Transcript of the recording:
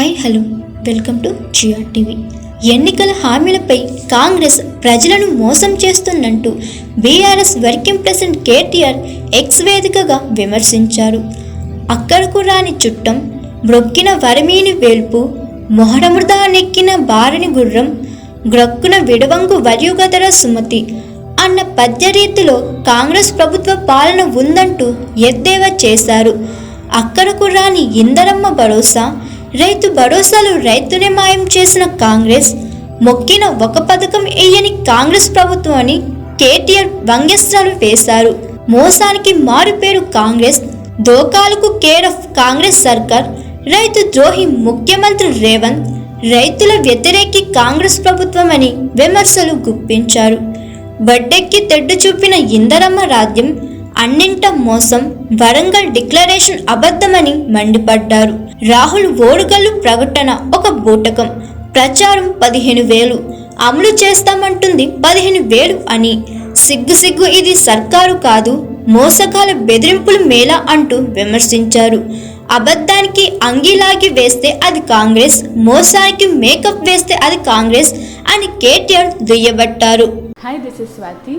Hi hello. Welcome to GR TV. ఎన్నికల హామీలపై కాంగ్రెస్ ప్రజలను మోసం చేస్తుందంటూ BRS working president KTR X వేదికగా విమర్శించారు. అక్కడకు రాని చుట్టం బ్రొక్కిన వరమీని వేల్పు మొహడమృదా నెక్కిన బారిని గుర్రం గ్రక్కున విడవంగు వర్యుగదర సుమతి అన్న పద్యరీతిలో కాంగ్రెస్ ప్రభుత్వ పాలన ఉందంటూ ఎద్దేవా చేశారు. అక్కడకు రాని ఇందరమ్మ భరోసా రైతు భరోసాలు రైతునే మాయం చేసిన కాంగ్రెస్ మొక్కిన ఒక పథకం వేయని కాంగ్రెస్ ప్రభుత్వం అని కేటీఆర్ వ్యంగ్యస్త్రాలు వేశారు. మోసానికి మారుపేరు కాంగ్రెస్ దోకాలకు కేర్ ఆఫ్ కాంగ్రెస్ సర్కార్ రైతు ద్రోహి ముఖ్యమంత్రి రేవంత్ రైతుల వ్యతిరేకి కాంగ్రెస్ ప్రభుత్వం అని విమర్శలు గుప్పించారు. బడ్డెక్కి తెడ్డు చూపిన ఇందరమ్మ రాజ్యం అన్నింట మోసం వరంగల్ డిక్లరేషన్ అబద్ధమని మండిపడ్డారు. రాహుల్ ఓడుగల్లు ప్రకటన ఒక బూటకం. ప్రచారం పదిహేను వేలు. అమలు చేస్తామంటుంది పదిహేను వేలు అని. సిగ్గు సిగ్గు ఇది సర్కారు కాదు మోసకాల బెదిరింపులు మేళ అంటూ విమర్శించారు. అబద్ధానికి అంగీలాగి వేస్తే అది కాంగ్రెస్ మోసానికి మేకప్ వేస్తే అది కాంగ్రెస్ అని కేటీఆర్ దుయ్యబట్టారు. Hi this is Swathi